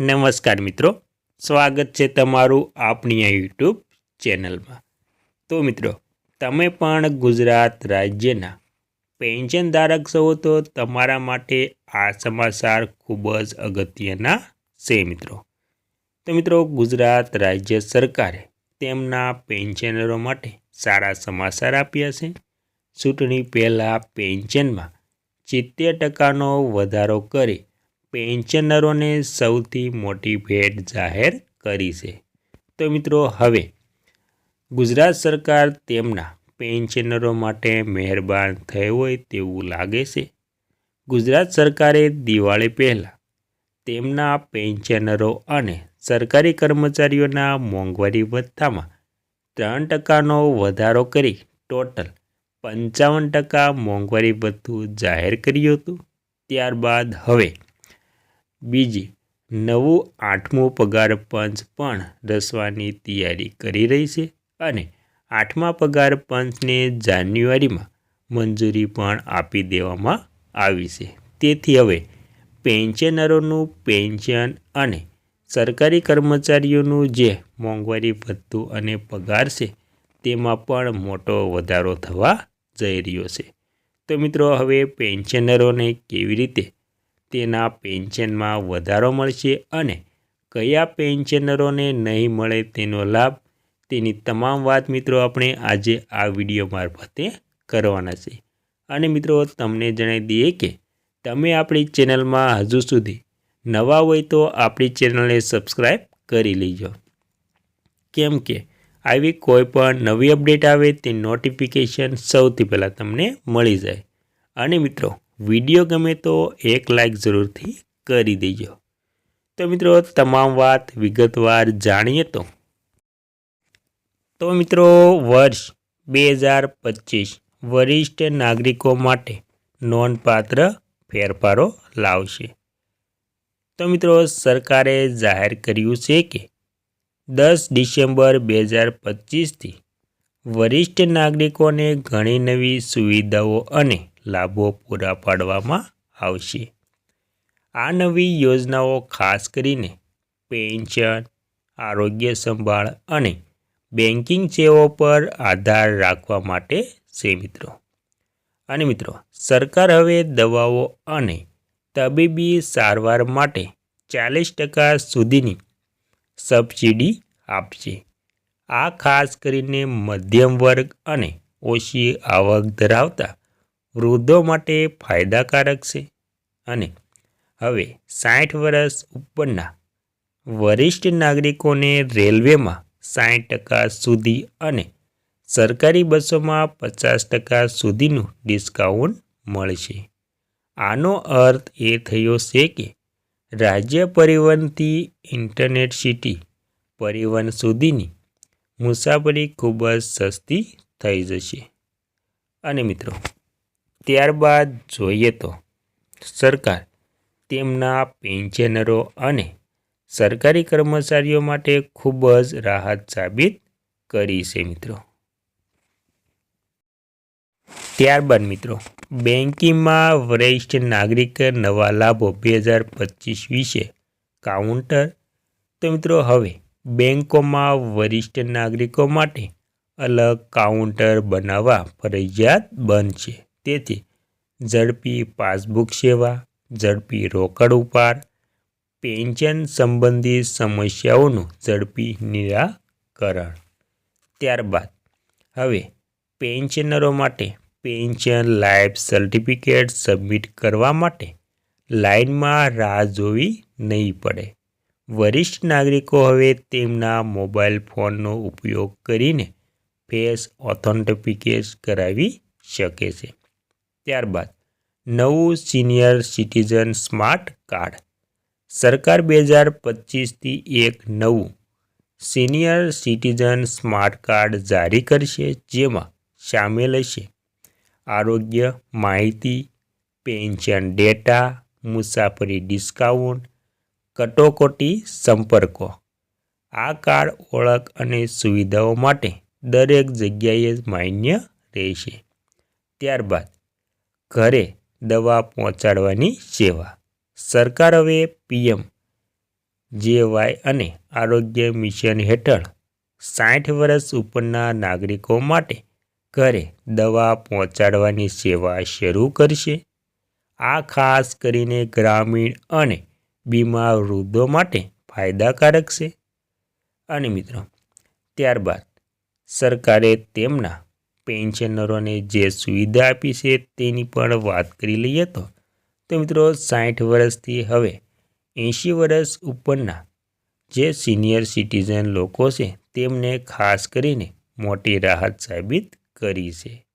નમસ્કાર મિત્રો. સ્વાગત છે તમારું આપણી આ યુટ્યુબ ચેનલમાં. તો મિત્રો, તમે પણ ગુજરાત રાજ્યના પેન્શન ધારક છો તો તમારા માટે આ સમાચાર ખૂબ જ અગત્યના છે મિત્રો. તો મિત્રો, ગુજરાત રાજ્ય સરકારે તેમના પેન્શનરો માટે સારા સમાચાર આપ્યા છે. ચૂંટણી પહેલાં પેન્શનમાં સિત્તેર ટકાનો વધારો કરી પેન્શનરોને સૌથી મોટી ભેટ જાહેર કરી છે. તો મિત્રો, હવે ગુજરાત સરકાર તેમના પેન્શનરો માટે મહેરબાન થઈ હોય તેવું લાગે છે. ગુજરાત સરકારે દિવાળી પહેલાં તેમના પેન્શનરો અને સરકારી કર્મચારીઓના મોંઘવારી ભથ્થામાં ત્રણ ટકાનો વધારો કરી ટોટલ પંચાવન ટકા મોંઘવારી ભથ્થું જાહેર કર્યું હતું. ત્યારબાદ હવે બીજી, નવું આઠમું પગાર પંચ પણ રસવાની તૈયારી કરી રહી છે અને આઠમા પગાર પંચને જાન્યુઆરીમાં મંજૂરી પણ આપી દેવામાં આવી છે. તેથી હવે પેન્શનરોનું પેન્શન અને સરકારી કર્મચારીઓનું જે મોંઘવારી ભથ્થું અને પગાર છે તેમાં પણ મોટો વધારો થવા જઈ રહ્યો છે. તો મિત્રો, હવે પેન્શનરોને કેવી રીતે તેના પેન્શનમાં વધારો મળશે અને કયા પેન્શનરોને નહીં મળે તેનો લાભ? તેની તમામ વાત મિત્રો આપણે આજે આ વીડિયો મારફતે કરવાના છે. અને મિત્રો, તમને જણાવી દઈએ કે તમે આપણી ચેનલમાં હજુ સુધી નવા હોય તો આપણી ચેનલને સબસ્ક્રાઈબ કરી લેજો. કેમ કે આવી કોઈ પણ નવી અપડેટ આવે તે નોટિફિકેશન સૌથી પહેલાં તમને મળી જાય. અને મિત્રો વીડિયો ગમે તો એક લાઈક જરૂરથી કરી દેજો. તો મિત્રો, તમામ વાત વિગતવાર જાણીએ તો. તો મિત્રો, વર્ષ બે હજાર પચીસ, વરિષ્ઠ નાગરિકો માટે નોંધપાત્ર ફેરફારો લાવશે. તો મિત્રો, સરકારે જાહેર કર્યું છે કે દસ ડિસેમ્બર બે હજાર પચીસથી વરિષ્ઠ નાગરિકોને ઘણી નવી સુવિધાઓ અને લાભો પૂરા પાડવામાં આવશે. આ નવી યોજનાઓ ખાસ કરીને પેન્શન, આરોગ્ય સંભાળ અને બેન્કિંગ સેવાઓ પર આધાર રાખવા માટે છે મિત્રો. અને મિત્રો, સરકાર હવે દવાઓ અને તબીબી સારવાર માટે ચાલીસ ટકા સુધીની સબસિડી આપશે. આ ખાસ કરીને મધ્યમ વર્ગ અને ઓછી આવક ધરાવતા વૃદ્ધો માટે ફાયદાકારક છે. અને હવે સાઠ વર્ષ ઉપરના વરિષ્ઠ નાગરિકોને રેલવેમાં સાઠ ટકા સુધી અને સરકારી બસોમાં પચાસ ટકા સુધીનું ડિસ્કાઉન્ટ મળશે. આનો અર્થ એ થયો છે કે રાજ્ય પરિવહનથી ઇન્ટરનેટ સિટી પરિવહન સુધીની મુસાફરી ખૂબ જ સસ્તી થઈ જશે. અને મિત્રો ત્યારબાદ જોઈએ તો સરકાર તેમના પેન્શનરો અને સરકારી કર્મચારીઓ માટે ખૂબ જ રાહત સાબિત કરી છે મિત્રો. ત્યારબાદ મિત્રો બેન્કિંગમાં વરિષ્ઠ નાગરિક નવા લાભો બે હજાર પચીસ વિશે કાઉન્ટર. તો મિત્રો, હવે બેન્કોમાં વરિષ્ઠ નાગરિકો માટે અલગ કાઉન્ટર બનાવવા ફરજિયાત બનશે. તેથી ઝડપી પાસબુક સેવા, ઝડપી રોકડ ઉપાડ પેન્શન સંબંધી સમસ્યાઓનું ઝડપી નિરાકરણ. ત્યારબાદ હવે પેન્શનરો માટે પેન્શન લાઈફ સર્ટિફિકેટ સબમિટ કરવા માટે લાઇનમાં રાહ જોવી નહીં પડે. વરિષ્ઠ નાગરિકો હવે તેમના મોબાઈલ ફોનનો ઉપયોગ કરીને ફેસ ઓથેન્ટિફિકેટ કરાવી શકે છે. ત્યારબાદ નવું સિનિયર સિટીઝન સ્માર્ટ કાર્ડ. સરકાર બે હજાર પચીસથી એક નવું સિનિયર સિટીઝન સ્માર્ટ કાર્ડ જારી કરશે, જેમાં સામેલ હશે આરોગ્ય માહિતી, પેન્શન ડેટા, મુસાફરી ડિસ્કાઉન્ટ, કટોકટી સંપર્કો. આ કાર્ડ ઓળખ અને સુવિધાઓ માટે દરેક જગ્યાએ માન્ય રહેશે. ત્યારબાદ ઘરે દવા પહોંચાડવાની સેવા. સરકાર હવે પીએમ, જેવાય અને આરોગ્ય મિશન હેઠળ સાઠ વર્ષ ઉપરના નાગરિકો માટે ઘરે દવા પહોંચાડવાની સેવા શરૂ કરશે. આ ખાસ કરીને ગ્રામીણ અને બીમાર વૃદ્ધો માટે ફાયદાકારક છે. અને મિત્રો, ત્યારબાદ સરકારે તેમના પેન્શનરોને જે સુવિધા આપી છે તેની પણ વાત કરી લઈએ તો. તો મિત્રો સાઠ વર્ષથી હવે એંશી વર્ષ ઉપરના જે સિનિયર સિટીઝન લોકો છે તેમને ખાસ કરીને મોટી રાહત સાબિત કરી છે.